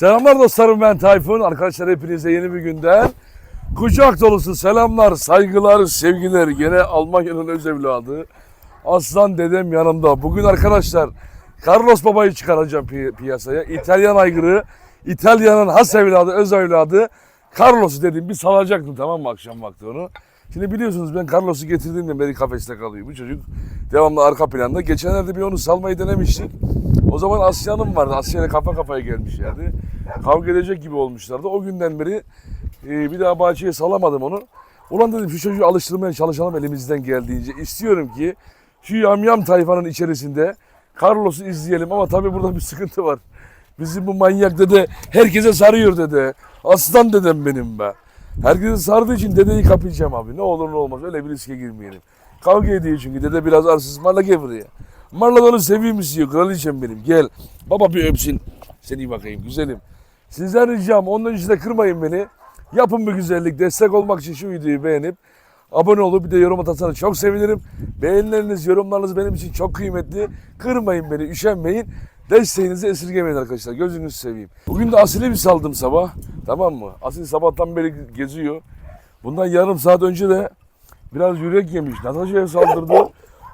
Selamlar dostlarım ben Tayfun. Arkadaşlar hepinize yeni bir günden kucak dolusu selamlar, saygılar, sevgiler. Gene Almanya'nın öz evladı. Aslan dedem yanımda. Bugün arkadaşlar Carlos Baba'yı çıkaracağım pi- piyasaya. İtalyan aygırı, İtalya'nın has evladı, öz evladı. Carlos'u dedim bir salacaktım tamam mı akşam vakti onu. Şimdi biliyorsunuz ben Carlos'u getirdiğimde beri kafeste kalıyor. Bu çocuk devamlı arka planda. Geçenlerde bir onu salmayı denemiştik. O zaman Asya'nın vardı. Asya kafa kafaya gelmişlerdi. Kavga edecek gibi olmuşlardı. O günden beri e, bir daha bahçeye salamadım onu. Ulan dedim şu çocuğu alıştırmaya çalışalım elimizden geldiğince. İstiyorum ki şu yamyam tayfanın içerisinde Carlos'u izleyelim ama tabii burada bir sıkıntı var. Bizim bu manyak dede herkese sarıyor dede. Aslan dedem benim be. Herkese sardığı için dedeyi kapayacağım abi. Ne olur ne olmaz öyle bir riske girmeyelim. Kavga ediyor çünkü dede biraz arsız. Marla gel buraya. Marla da onu seveyim istiyor. Kraliçem benim gel. Baba bir öpsün. Seni bakayım güzelim. Sizden ricam onun için de kırmayın beni. Yapın bir güzellik. Destek olmak için şu videoyu beğenip abone olup bir de yorum atarsanız çok sevinirim. Beğenileriniz, yorumlarınız benim için çok kıymetli. Kırmayın beni, üşenmeyin. Desteğinizi esirgemeyin arkadaşlar. Gözünüzü seveyim. Bugün de Asil'i bir saldım sabah. Tamam mı? Asil sabahtan beri geziyor. Bundan yarım saat önce de biraz yürek yemiş. Natasha'ya saldırdı.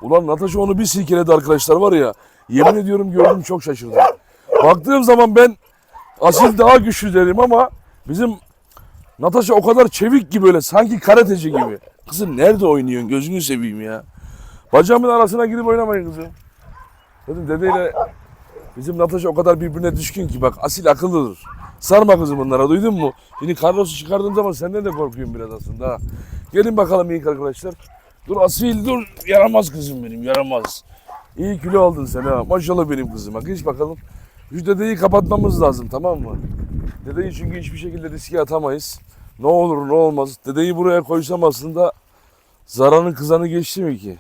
Ulan Natasha onu bir silkeledi arkadaşlar var ya. Yemin ediyorum gördüm çok şaşırdım. Baktığım zaman ben Asil daha güçlü derim ama bizim Natasha o kadar çevik ki böyle sanki karateci gibi. Kızım nerede oynuyorsun gözünü seveyim ya. Bacağımın arasına girip oynamayın kızım. Dedim dedeyle bizim Natasha o kadar birbirine düşkün ki bak asil akıllıdır. Sarma kızım bunlara duydun mu? Şimdi Carlos'u çıkardığım zaman senden de korkuyorum biraz aslında. Gelin bakalım iyi arkadaşlar. Dur asil dur yaramaz kızım benim yaramaz. İyi kilo aldın sen ha. Maşallah benim kızım. Bak hiç bakalım. Şu dedeyi kapatmamız lazım tamam mı? Dedeyi çünkü hiçbir şekilde riske atamayız. Ne olur ne olmaz. Dedeyi buraya koysam aslında Zara'nın kızanı geçti mi ki?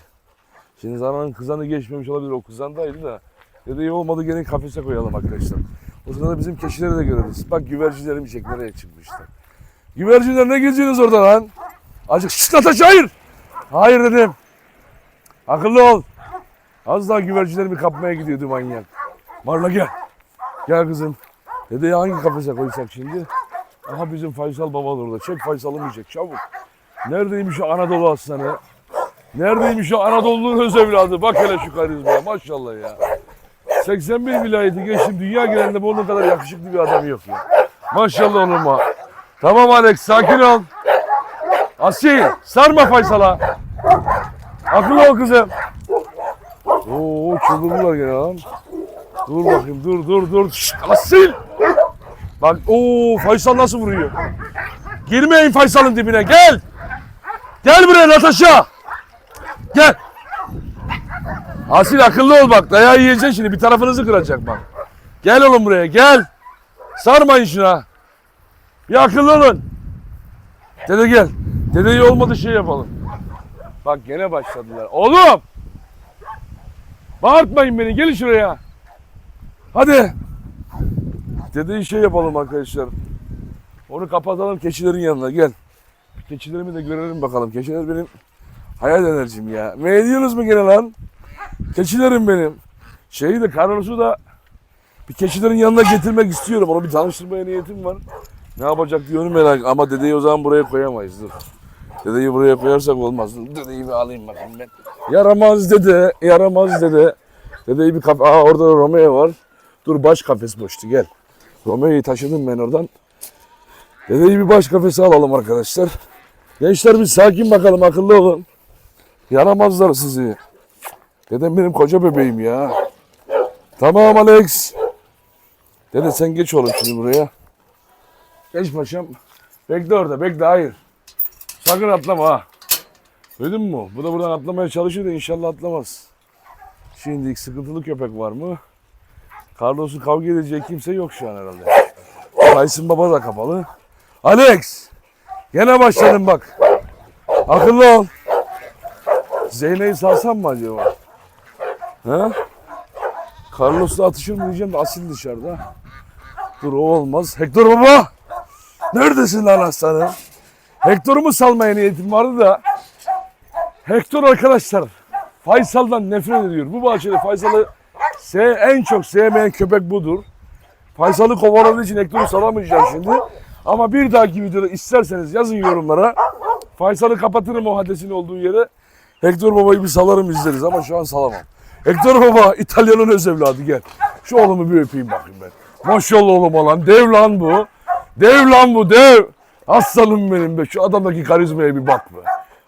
Şimdi Zara'nın kızanı geçmemiş olabilir. O kızandaydı da. Dedeyi olmadı gene kafese koyalım arkadaşlar. O sırada bizim keçileri de görürüz. Bak güvercinlerin bir şek nereye çıkmışlar. Güvercinler ne geziyorsunuz orada lan? Azıcık şşt Nataş hayır. Hayır dedim. Akıllı ol. Az daha güvercinlerimi kapmaya gidiyordu manyak. Marla gel. Gel kızım. Dedeyi hangi kafese koysak şimdi? Aha bizim Faysal baba da orada. Çek Faysal'ı mı çek çabuk. Neredeymiş o Anadolu aslanı? Neredeymiş o Anadolu'nun öz evladı? Bak hele şu karizmaya maşallah ya. 81 vilayeti geçtim. Dünya genelinde bunun kadar yakışıklı bir adam yok ya. Maşallah oğluma. Tamam Alex sakin ol. Asil sarma Faysal'a. Akıllı ol kızım. Oo çıldırdılar gene lan. Dur bakayım dur dur dur. Şşt, Asil. Bak o Faysal nasıl vuruyor? Girmeyin Faysal'ın dibine gel. Gel buraya Natasha. Gel. Asil akıllı ol bak dayağı yiyeceksin şimdi bir tarafınızı kıracak bak. Gel oğlum buraya gel. Sarmayın şuna. Bir akıllı olun. Dede gel. Dedeyi olmadı şey yapalım. Bak gene başladılar. Oğlum. Bağırtmayın beni gelin şuraya. Hadi. Dedeyi şey yapalım arkadaşlar. Onu kapatalım keçilerin yanına gel. Keçilerimi de görelim bakalım. Keçiler benim hayal enerjim ya. Ne ediyorsunuz mu gene lan? Keçilerim benim. Şeyi de Carlos'u da bir keçilerin yanına getirmek istiyorum. Onu bir tanıştırmaya niyetim var. Ne yapacak diyorum merak ama dedeyi o zaman buraya koyamayız dur. Dedeyi buraya koyarsak olmaz. Dedeyi bir alayım bakayım ben. Yaramaz dede, yaramaz dede. Dedeyi bir kap... Aa orada da Romeo var. Dur baş kafes boştu gel. Romeo'yu taşıdım ben oradan. Dedeyi bir baş kafese alalım arkadaşlar. Gençler bir sakin bakalım akıllı olun. Yaramazlar sizi. Dedem benim koca bebeğim ya. Tamam Alex. Dede sen geç oğlum şimdi buraya. Geç paşam. Bekle orada bekle hayır. Sakın atlama ha. Duydun mu? Bu da buradan atlamaya çalışıyor da inşallah atlamaz. Şimdi sıkıntılı köpek var mı? Carlos'un kavga edeceği kimse yok şu an herhalde. Tyson Baba da kapalı. Alex! Gene başladın bak. Akıllı ol. Zeyne'yi salsam mı acaba? He? Carlos'la atışır mı diyeceğim de Asil dışarıda. Dur o olmaz. Hector baba! Neredesin lan aslanım? Hector'umu salmaya niyetim vardı da Hector arkadaşlar Faysal'dan nefret ediyor. Bu bahçede Faysal'ı en çok sevmeyen köpek budur. Faysal'ı kovaladığı için Hector'u salamayacağım şimdi. Ama bir dahaki videoda isterseniz yazın yorumlara. Faysal'ı kapatırım o hadesinin olduğu yere. Hector Baba'yı bir salarım izleriz ama şu an salamam. Hector Baba İtalya'nın öz evladı gel. Şu oğlumu bir öpeyim bakayım ben. Maşallah oğlum lan dev lan bu. Dev lan bu dev. Aslanım benim be. Şu adamdaki karizmaya bir bak be.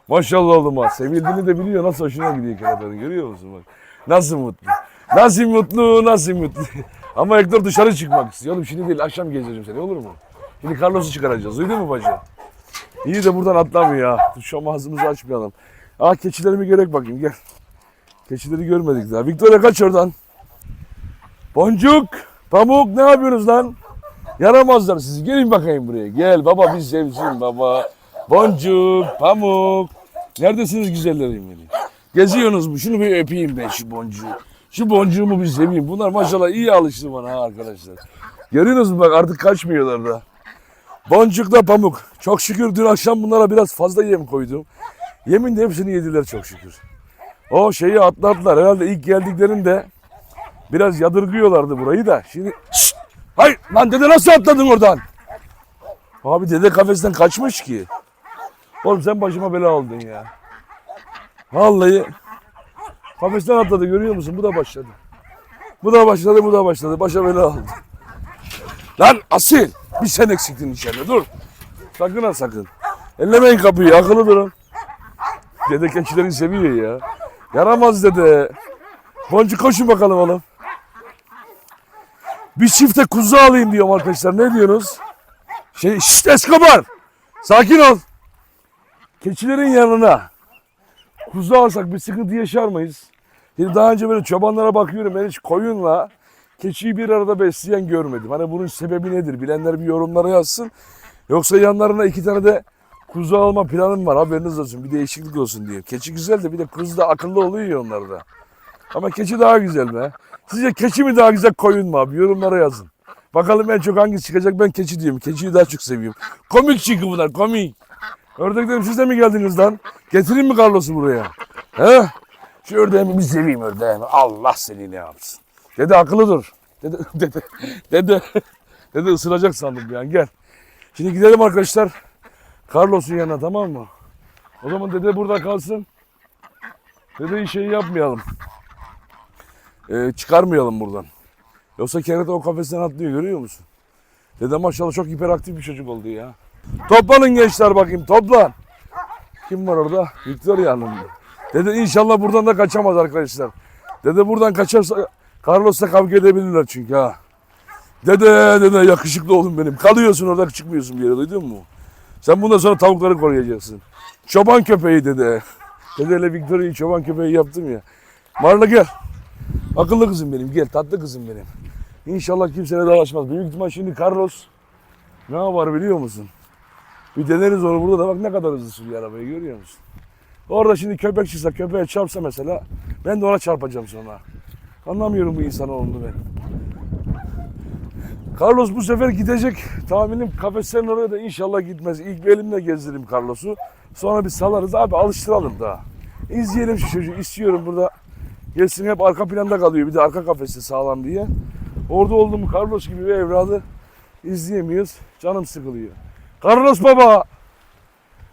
Maşallah oğlum ha. Sevildiğini de biliyor. Nasıl hoşuna gidiyor kenarların görüyor musun bak. Nasıl mutlu. Nasıl mutlu, nasıl mutlu. Ama Hector dışarı çıkmak istiyor. Oğlum şimdi değil akşam gezeceğim seni olur mu? Şimdi Carlos'u çıkaracağız. Duydun mu bacı? İyi de buradan atlamıyor ya. Şu ağzımızı açmayalım. Aa keçilerimi gerek bakayım gel. Keçileri görmedik daha. Victoria kaç oradan. Boncuk, pamuk ne yapıyorsunuz lan? Yaramazlar sizi. Gelin bakayım buraya. Gel baba biz sevsin baba. Boncuk, pamuk. Neredesiniz güzellerim benim? Geziyorsunuz mu? Şunu bir öpeyim ben şu boncuğu. Şu boncuğumu bir seveyim. Bunlar maşallah iyi alıştı bana ha arkadaşlar. Görüyorsunuz mu bak artık kaçmıyorlar da. Boncukla pamuk. Çok şükür dün akşam bunlara biraz fazla yem koydum. Yemin de hepsini yediler çok şükür. O şeyi atlattılar. Herhalde ilk geldiklerinde biraz yadırgıyorlardı burayı da. Şimdi Şşt! Hayır lan dede nasıl atladın oradan? Abi dede kafesten kaçmış ki. Oğlum sen başıma bela oldun ya. Vallahi kafesten atladı görüyor musun? Bu da başladı. Bu da başladı, bu da başladı. Başa bela oldu. Lan Asil! Bir sen eksiktin içeride dur. Sakın ha sakın. Ellemeyin kapıyı akıllı durun. Dede keçileri seviyor ya. Yaramaz dede. Boncuk koşun bakalım oğlum. Bir çifte kuzu alayım diyorum arkadaşlar. Ne diyorsunuz? Şey, şşt Escobar! Sakin ol. Keçilerin yanına kuzu alsak bir sıkıntı yaşar mıyız? Şimdi daha önce böyle çobanlara bakıyorum. Ben hiç koyunla keçiyi bir arada besleyen görmedim. Hani bunun sebebi nedir? Bilenler bir yorumlara yazsın. Yoksa yanlarına iki tane de kuzu alma planım var. Haberiniz olsun. Bir değişiklik olsun diye. Keçi güzel de bir de kuzu da akıllı oluyor onlarda. Ama keçi daha güzel be. Sizce keçi mi daha güzel koyun mu abi? Yorumlara yazın. Bakalım en çok hangisi çıkacak. Ben keçi diyorum. Keçiyi daha çok seviyorum. Komik çünkü bunlar komik. Ördeklerim siz de mi geldiniz lan? Getireyim mi Carlos'u buraya? He? Şu ördeğimi bir seveyim ördeğimi. Allah seni ne yapsın. Dede akıllı dur. Dede, dede, dede, dede ısıracak sandım yani gel. Şimdi gidelim arkadaşlar. Carlos'un yanına tamam mı? O zaman dede burada kalsın. Dede şey yapmayalım. Ee, çıkarmayalım buradan. Yoksa kerata o kafesten atlıyor görüyor musun? Dede maşallah çok hiperaktif bir çocuk oldu ya. Toplanın gençler bakayım toplan. Kim var orada? Victoria Hanım. Dede inşallah buradan da kaçamaz arkadaşlar. Dede buradan kaçarsa Carlos'la kavga edebilirler çünkü ha. Dede dede yakışıklı oğlum benim. Kalıyorsun orada çıkmıyorsun bir yere duydun mu? Sen bundan sonra tavukları koruyacaksın. Çoban köpeği dede. Dedeyle Victoria'yı çoban köpeği yaptım ya. Marla gel. Akıllı kızım benim gel tatlı kızım benim. İnşallah kimseyle dalaşmaz. Büyük ihtimal şimdi Carlos ne var biliyor musun? Bir deneriz onu burada da bak ne kadar hızlı sürüyor arabayı görüyor musun? Orada şimdi köpek çıksa köpeğe çarpsa mesela ben de ona çarpacağım sonra. Anlamıyorum bu insanoğlunu ben. Carlos bu sefer gidecek. Tahminim kafeslerin oraya da inşallah gitmez. İlk bir elimle gezdiririm Carlos'u. Sonra bir salarız abi alıştıralım daha. İzleyelim şu çocuğu. İstiyorum burada. Gelsin hep arka planda kalıyor. Bir de arka kafesi sağlam diye. Orada oldu mu Carlos gibi bir evladı izleyemiyoruz. Canım sıkılıyor. Carlos baba.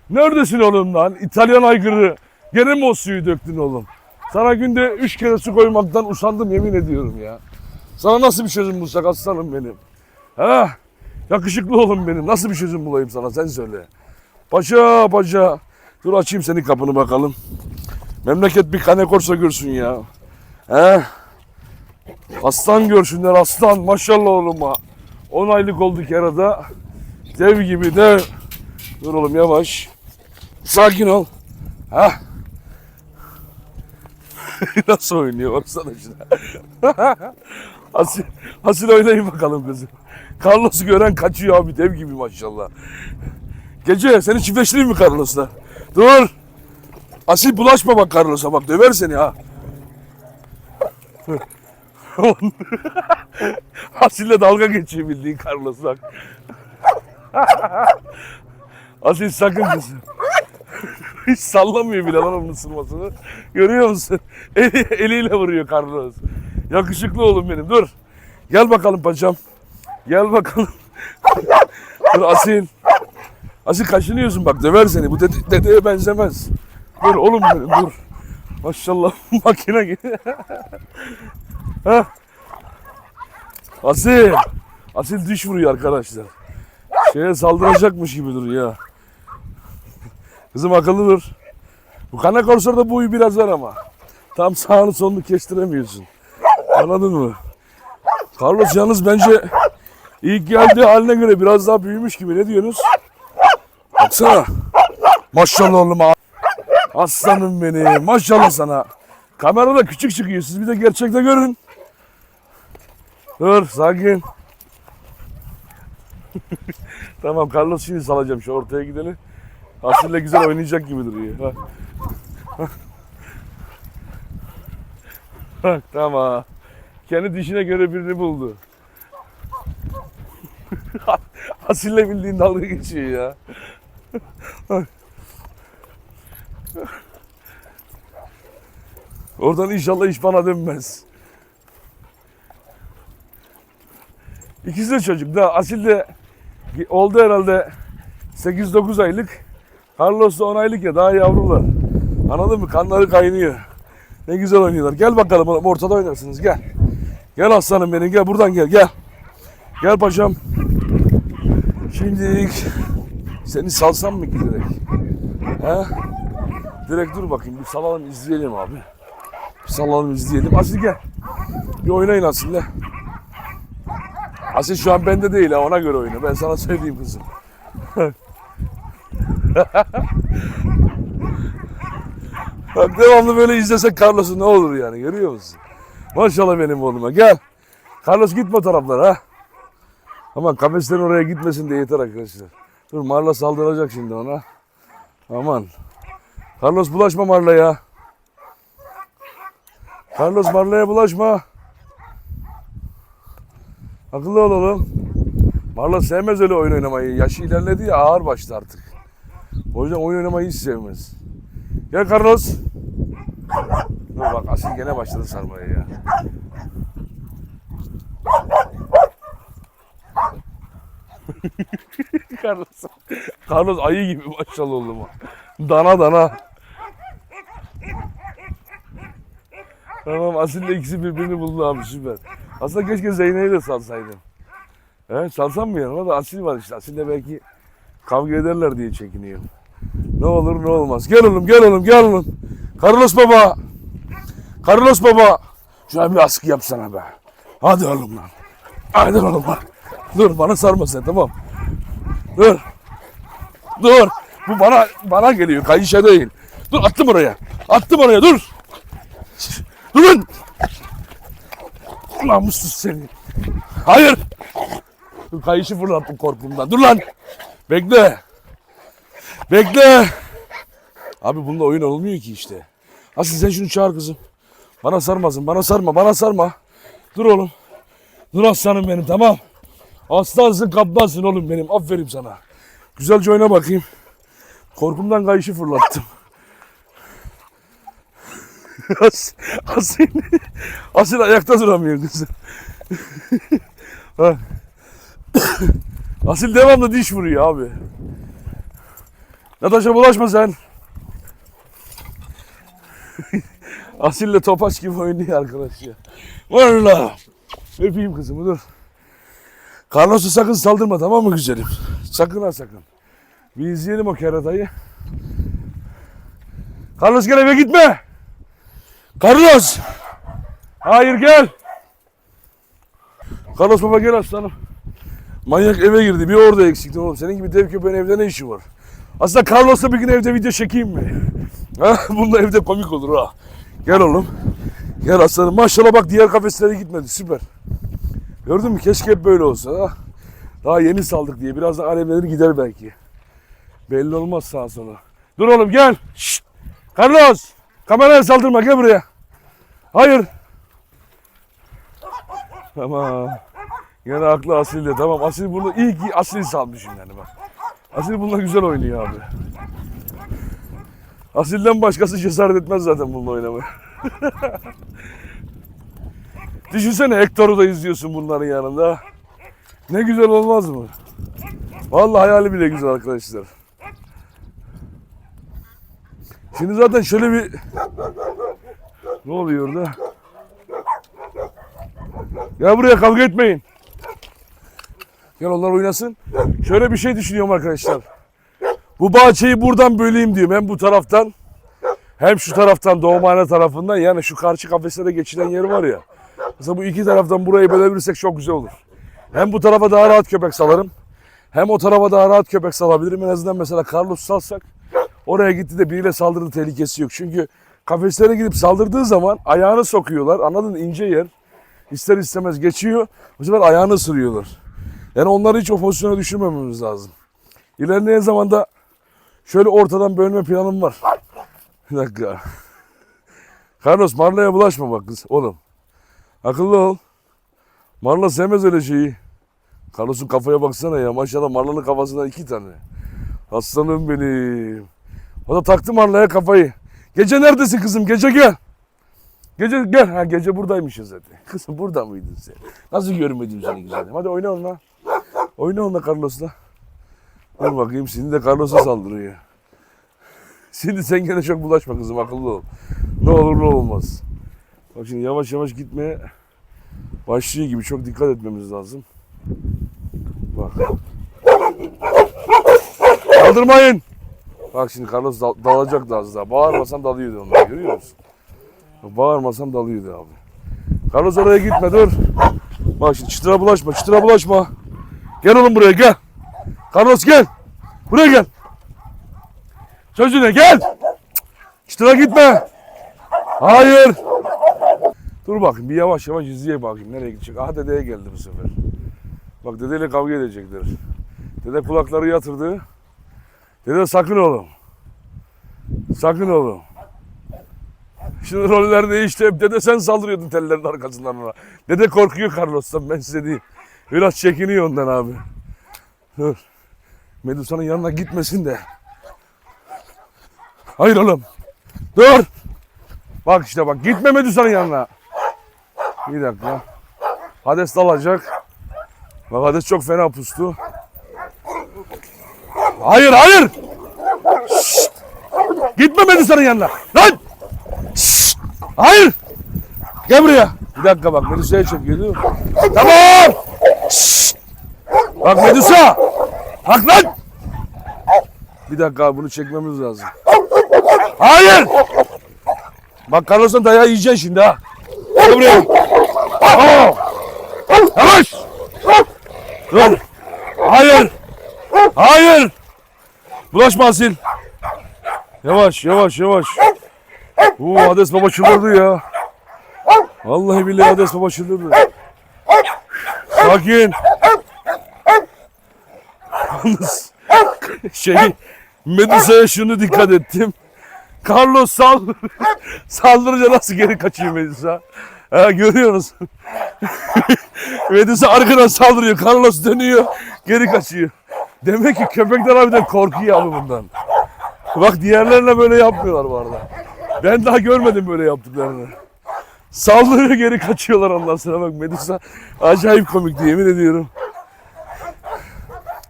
Neredesin oğlum lan? İtalyan aygırı. Gene mi o suyu döktün oğlum? Sana günde üç kere su koymaktan usandım yemin ediyorum ya. Sana nasıl bir çözüm bulsak aslanım benim? Ha? Yakışıklı oğlum benim. Nasıl bir çözüm bulayım sana sen söyle. Paşa paşa. Dur açayım senin kapını bakalım. Memleket bir kane korsa görsün ya. He? Aslan görsünler aslan. Maşallah oğluma. 10 aylık olduk arada. Dev gibi dev. Dur oğlum yavaş. Sakin ol. Ha? Nasıl oynuyor baksana şuna. Asil, asil oynayın bakalım kızım. Carlos'u gören kaçıyor abi dev gibi maşallah. Gece seni çiftleştireyim mi Carlos'la? Dur. Asil bulaşma bak Carlos'a bak döver seni ha. Asil'le dalga geçiyor bildiğin Carlos bak. Asil sakın kızım. Hiç sallamıyor bile lan onun ısırmasını. Görüyor musun? Eli, eliyle vuruyor Carlos. Yakışıklı oğlum benim dur. Gel bakalım paçam. Gel bakalım. Dur Asil. Asil kaşınıyorsun bak döver seni. Bu dede, dedeye benzemez. Dur oğlum dur. Maşallah makine gibi. Asil. Asil diş vuruyor arkadaşlar. Şeye saldıracakmış gibi duruyor. Kızım akıllı dur. Bu kana korsada boyu biraz var ama. Tam sağını solunu kestiremiyorsun. Anladın mı? Carlos yalnız bence ilk geldiği haline göre biraz daha büyümüş gibi. Ne diyorsunuz? Baksana. Maşallah oğlum. ha. Aslanım benim. Maşallah sana. Kamerada küçük çıkıyor. Siz bir de gerçekte görün. Dur sakin. tamam Carlos şimdi salacağım şu ortaya gideni. Asil'le güzel oynayacak gibi duruyor. Bak tamam. Kendi dişine göre birini buldu. Asil'le bildiğin dalga geçiyor ya. Oradan inşallah iş bana dönmez. İkisi de çocuk da Asil de oldu herhalde 8-9 aylık. Carlos da 10 aylık ya daha yavrular. Anladın mı? Kanları kaynıyor. Ne güzel oynuyorlar. Gel bakalım ortada oynarsınız gel. Gel aslanım benim gel buradan gel gel. Gel paşam. Şimdi seni salsam mı ki direkt? Direkt dur bakayım bir salalım izleyelim abi. Bir salalım izleyelim. Asil gel. Bir oynayın Asil'le. Asil şu an bende değil ha ona göre oyna. Ben sana söyleyeyim kızım. Devamlı böyle izlesek Carlos'u ne olur yani görüyor musun? Maşallah benim oğluma gel. Carlos gitme taraflara ha. Aman kafeslerin oraya gitmesin diye yeter arkadaşlar. Dur Marla saldıracak şimdi ona. Aman. Carlos bulaşma Marla'ya. Carlos Marla'ya bulaşma. Akıllı olalım. Marla sevmez öyle oyun oynamayı. Yaşı ilerledi ya ağır başlı artık. O yüzden oyun oynamayı hiç sevmez. Gel Carlos. Dur bak Asil gene başladı sarmaya ya. Carlos. Carlos ayı gibi maşallah oğlum. Dana dana. Tamam Asil'le ikisi birbirini buldu abi süper. Aslında keşke Zeyne'yi de salsaydın. He, salsam mı yanıma da Asil var işte. Asil'le belki kavga ederler diye çekiniyorum. Ne olur ne olmaz. Gel oğlum gel oğlum gel oğlum. Carlos baba. Carlos baba. Şuna bir askı yapsana be. Hadi oğlum lan. Hadi oğlum lan. Dur bana sarma sen tamam. Dur. Dur. Bu bana bana geliyor. Kayışa değil. Dur attım oraya. Attım oraya dur. Durun. Namussuz seni. Hayır. Dur, Kayışı fırlattım korkumdan. Dur lan. Bekle. Bekle. Abi bunda oyun olmuyor ki işte. Asıl sen şunu çağır kızım. Bana sarmasın. Bana sarma. Bana sarma. Dur oğlum. Dur aslanım benim tamam. Aslansın kaplansın oğlum benim. Aferin sana. Güzelce oyna bakayım. Korkumdan kayışı fırlattım. As, asil, asil ayakta duramıyor kızım. Asil devamlı diş vuruyor abi. Natasha bulaşma sen. Asil'le topaç gibi oynuyor arkadaş ya. Valla. Öpeyim kızımı dur. Carlos'a sakın saldırma tamam mı güzelim? Sakın ha sakın. Bir izleyelim o keratayı. Carlos gel eve gitme. Carlos. Hayır gel. Carlos baba gel aslanım. Manyak eve girdi. Bir orada eksikti oğlum. Senin gibi dev köpeğin evde ne işi var? Aslında Carlos'la bir gün evde video çekeyim mi? Ha? Bununla evde komik olur ha. Gel oğlum. Gel aslanım. Maşallah bak diğer kafeslere gitmedi. Süper. Gördün mü? Keşke hep böyle olsa. Ha? Daha yeni saldık diye. Birazdan alevlenir gider belki. Belli olmaz sağa sola. Dur oğlum gel. Şşt. Carlos. Kameraya saldırma gel buraya. Hayır. Tamam. Gene aklı Asil'de. Tamam Asil bunu iyi ki Asil salmışım yani bak. Asil bununla güzel oynuyor abi. Asil'den başkası cesaret etmez zaten bununla oynamaya. Düşünsene Hector'u da izliyorsun bunların yanında. Ne güzel olmaz mı? Vallahi hayali bile güzel arkadaşlar. Şimdi zaten şöyle bir ne oluyor orada? Gel buraya kavga etmeyin. Gel onlar oynasın. Şöyle bir şey düşünüyorum arkadaşlar. Bu bahçeyi buradan böleyim diyorum. Hem bu taraftan hem şu taraftan doğumhane tarafından yani şu karşı kafeslere geçilen yer var ya. Mesela bu iki taraftan burayı bölebilirsek çok güzel olur. Hem bu tarafa daha rahat köpek salarım. Hem o tarafa daha rahat köpek salabilirim. En azından mesela Carlos salsak oraya gitti de biriyle saldırdı tehlikesi yok. Çünkü kafeslere gidip saldırdığı zaman ayağını sokuyorlar. Anladın ince yer. İster istemez geçiyor. Bu sefer ayağını ısırıyorlar. Yani onları hiç o pozisyona düşürmememiz lazım. İlerleyen zamanda şöyle ortadan bölme planım var. Bir dakika. Carlos Marla'ya bulaşma bak kız oğlum. Akıllı ol. Marla sevmez öyle şeyi. Carlos'un kafaya baksana ya. Maşallah Marla'nın kafasından iki tane. Aslanım benim. O da taktı Marla'ya kafayı. Gece neredesin kızım? Gece gel. Gece gel. Ha gece buradaymışsın zaten. Kızım burada mıydın sen? Nasıl görmedim seni güzelim. Hadi oyna onunla. Oyna onunla Carlos'la. Dur bakayım şimdi de Carlos'a saldırıyor. Şimdi sen gene çok bulaşma kızım akıllı ol. Ne olur ne olmaz. Bak şimdi yavaş yavaş gitmeye başlıyor gibi çok dikkat etmemiz lazım. Bak. Kaldırmayın. Bak şimdi Carlos dal- dalacaktı az daha. Bağırmasam dalıyordu onlar görüyor musun? Bağırmasam dalıyordu abi. Carlos oraya gitme dur. Bak şimdi çıtıra bulaşma çıtıra bulaşma. Gel oğlum buraya gel. Carlos gel. Buraya gel. Sözüne gel. Çıtıra gitme. Hayır. Dur bakayım bir yavaş yavaş izleye bakayım nereye gidecek. Aha dedeye geldi bu sefer. Bak dedeyle kavga edecekler. Dede kulakları yatırdı. Dede sakın oğlum. Sakın oğlum. Şimdi roller değişti. Dede sen saldırıyordun tellerin arkasından ona. Dede korkuyor Carlos'tan ben size diyeyim. Biraz çekiniyor ondan abi. Dur. Medusa'nın yanına gitmesin de. Hayır oğlum. Dur. Bak işte bak gitme Medusa'nın yanına. Bir dakika. Hades dalacak. Bak Hades çok fena pustu. Hayır hayır. Şşt! Gitme Medusa'nın yanına. Lan. Şşt! Hayır. Gel buraya. Bir dakika bak Medusa'ya çekiyordu. Tamam. Şşt! Bak Medusa. Bak lan. Bir dakika bunu çekmemiz lazım. Hayır. Bak Carlos'un dayağı yiyeceksin şimdi ha. Gel buraya. Aa! Yavaş. Dur. Hayır. Hayır. Bulaşma Asil. Yavaş yavaş yavaş. Oo Hades baba çıldırdı ya. Vallahi billahi Hades baba çıldırdı. Sakin. Yalnız şey Medusa'ya şunu dikkat ettim. Carlos saldır, saldırınca nasıl geri kaçıyor Medusa? Ha, görüyor musun? Medusa arkadan saldırıyor. Carlos dönüyor. Geri kaçıyor. Demek ki köpekler harbiden korkuyor abi bundan. Bak diğerlerine böyle yapmıyorlar bu arada. Ben daha görmedim böyle yaptıklarını. Saldırıyor geri kaçıyorlar ondan sonra bak Medusa acayip komikti yemin ediyorum.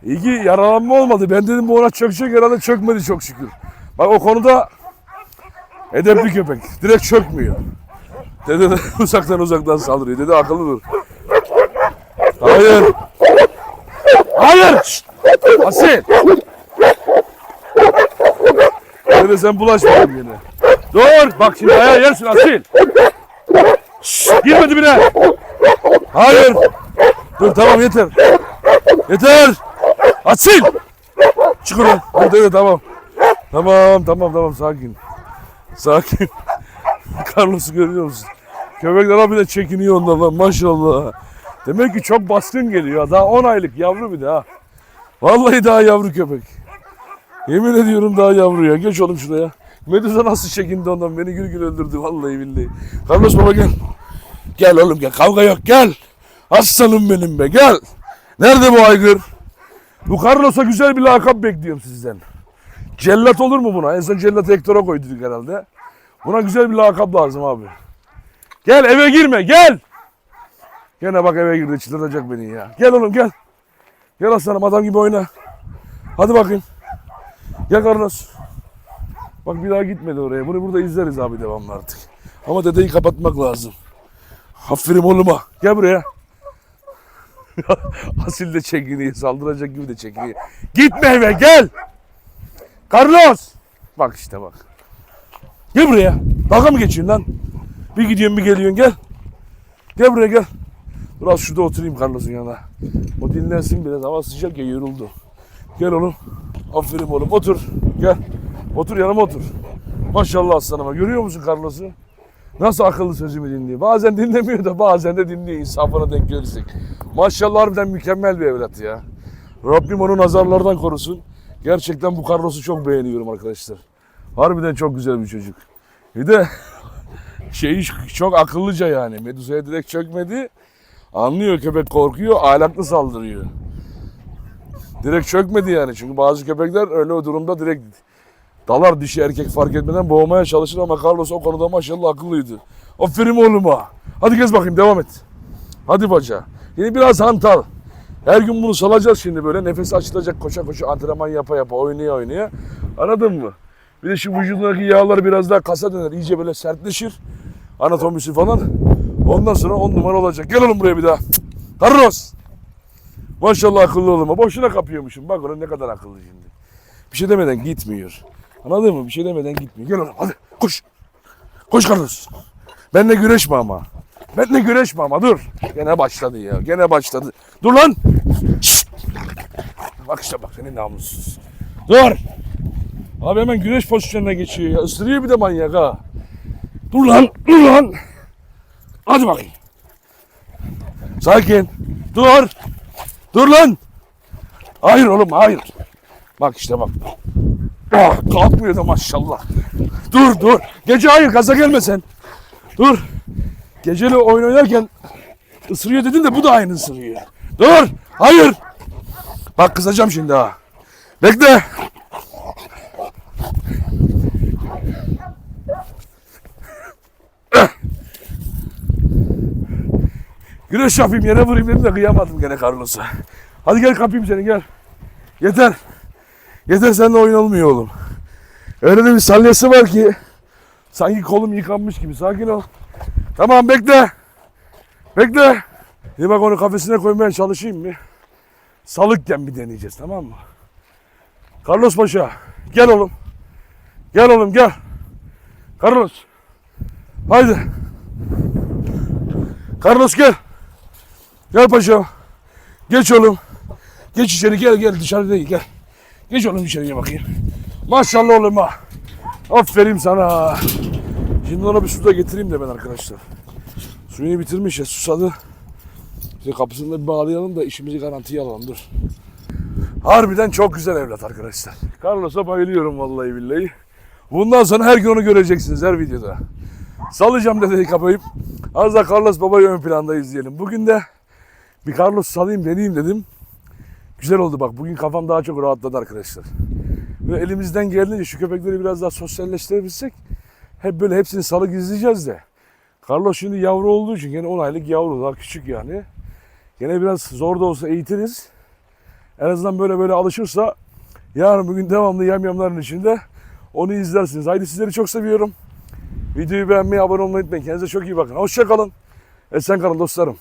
İyi ki yaralanma olmadı. Ben dedim bu ona çökecek herhalde çökmedi çok şükür. Bak o konuda edepli köpek. Direkt çökmüyor. Dede de uzaktan uzaktan saldırıyor. Dede akıllı dur. Hayır. Hayır. Şşt! Asil. Dede sen bulaşma yine. Dur. Bak şimdi ayağı yersin Asil. Şşt! Girme dibine. Hayır. Dur tamam yeter. Yeter. Asil. Çık oradan. Dur dede tamam. Tamam tamam tamam sakin. Sakin. Carlos'u görüyor musun? Köpekler abi de çekiniyor ondan lan maşallah. Demek ki çok baskın geliyor. Daha 10 aylık yavru bir daha. Vallahi daha yavru köpek. Yemin ediyorum daha yavru ya. Geç oğlum şuraya. Medusa nasıl çekindi ondan beni gül gül öldürdü vallahi billahi. Carlos baba gel. Gel oğlum gel kavga yok gel. Aslanım benim be gel. Nerede bu aygır? Bu Carlos'a güzel bir lakap bekliyorum sizden. Cellat olur mu buna? En son cellat Hector'a koyduk herhalde. Buna güzel bir lakap lazım abi. Gel eve girme gel. Gene bak eve girdi çıldıracak beni ya. Gel oğlum gel. Gel aslanım adam gibi oyna. Hadi bakayım. Gel Carlos. Bak bir daha gitmedi oraya. Bunu burada izleriz abi devamlı artık. Ama dedeyi kapatmak lazım. Aferin oğluma. Gel buraya. Asil de çekiniyor. Saldıracak gibi de çekiniyor. Gitme eve gel. Carlos. Bak işte bak. Gel buraya. Dalga mı geçiyorsun lan? Bir gidiyorsun bir geliyorsun gel. Gel buraya gel. Biraz şurada oturayım Carlos'un yanına. O dinlensin biraz. Hava sıcak ya yoruldu. Gel oğlum. Aferin oğlum otur. Gel. Otur yanıma otur. Maşallah aslanıma. Görüyor musun Carlos'u? Nasıl akıllı sözümü dinliyor. Bazen dinlemiyor da bazen de dinliyor insafına denk gelirsek. Maşallah harbiden mükemmel bir evlat ya. Rabbim onu nazarlardan korusun. Gerçekten bu Carlos'u çok beğeniyorum arkadaşlar. Harbiden çok güzel bir çocuk. Bir de şey çok akıllıca yani. Medusa'ya direkt çökmedi. Anlıyor köpek korkuyor, ahlaklı saldırıyor. Direkt çökmedi yani. Çünkü bazı köpekler öyle o durumda direkt dalar dişi erkek fark etmeden boğmaya çalışır ama Carlos o konuda maşallah akıllıydı. Aferin oğluma. Hadi gez bakayım devam et. Hadi baca. Yine biraz hantal. Her gün bunu salacağız şimdi böyle. Nefes açılacak koşa koşa antrenman yapa yapa oynaya oynaya. Anladın mı? Bir de şu vücudundaki yağlar biraz daha kasa döner. iyice böyle sertleşir. Anatomisi falan. Ondan sonra on numara olacak. Gel oğlum buraya bir daha. Carlos. Maşallah akıllı oğluma. Boşuna kapıyormuşum. Bak ona ne kadar akıllı şimdi. Bir şey demeden gitmiyor. Anladın mı? Bir şey demeden gitmiyor. Gel oğlum hadi koş. Koş Carlos. Benle güreşme ama. Benle güreşme ama dur. Gene başladı ya. Gene başladı. Dur lan. Şşt. Bak işte bak senin namussuz. Dur. Abi hemen güreş pozisyonuna geçiyor ya. Isırıyor bir de manyak ha. Dur lan. Dur lan. Hadi bakayım. Sakin. Dur. Dur lan. Hayır oğlum hayır. Bak işte bak. Ah, kalkmıyor da maşallah. Dur dur. Gece hayır gaza gelme sen. Dur. Geceli oyun oynarken ısırıyor dedin de bu da aynı ısırıyor. Dur. Hayır. Bak kızacağım şimdi ha. Bekle. Güneş yapayım yere vurayım dedim de kıyamadım gene Carlos'a. Hadi gel kapayım seni gel. Yeter. Yeter seninle oyun olmuyor oğlum. Öyle de bir salyası var ki sanki kolum yıkanmış gibi. Sakin ol. Tamam bekle. Bekle. Bir bak onu kafesine koymaya çalışayım mı? Salıkken bir deneyeceğiz tamam mı? Carlos Paşa gel oğlum. Gel oğlum gel. Carlos. Haydi. Carlos gel. Gel paşam. Geç oğlum. Geç içeri gel gel dışarı değil gel. Geç oğlum içeriye bakayım. Maşallah oğlum ha. Aferin sana. Şimdi ona bir su da getireyim de ben arkadaşlar. Suyunu bitirmiş ya susadı. İşte kapısını da bir bağlayalım da işimizi garantiye alalım dur. Harbiden çok güzel evlat arkadaşlar. Carlos'a bayılıyorum vallahi billahi. Bundan sonra her gün onu göreceksiniz her videoda. Salacağım dedeyi kapayıp az da Carlos babayı ön planda izleyelim. Bugün de bir Carlos salayım deneyeyim dedim. Güzel oldu bak bugün kafam daha çok rahatladı arkadaşlar. Ve elimizden geldiğince şu köpekleri biraz daha sosyalleştirebilsek hep böyle hepsini salık izleyeceğiz de. Carlos şimdi yavru olduğu için gene 10 aylık yavru daha küçük yani. Gene biraz zor da olsa eğitiriz. En azından böyle böyle alışırsa yarın bugün devamlı yamyamların içinde onu izlersiniz. Haydi sizleri çok seviyorum. Videoyu beğenmeyi, abone olmayı unutmayın. Kendinize çok iyi bakın. Hoşça kalın. Esen kalın dostlarım.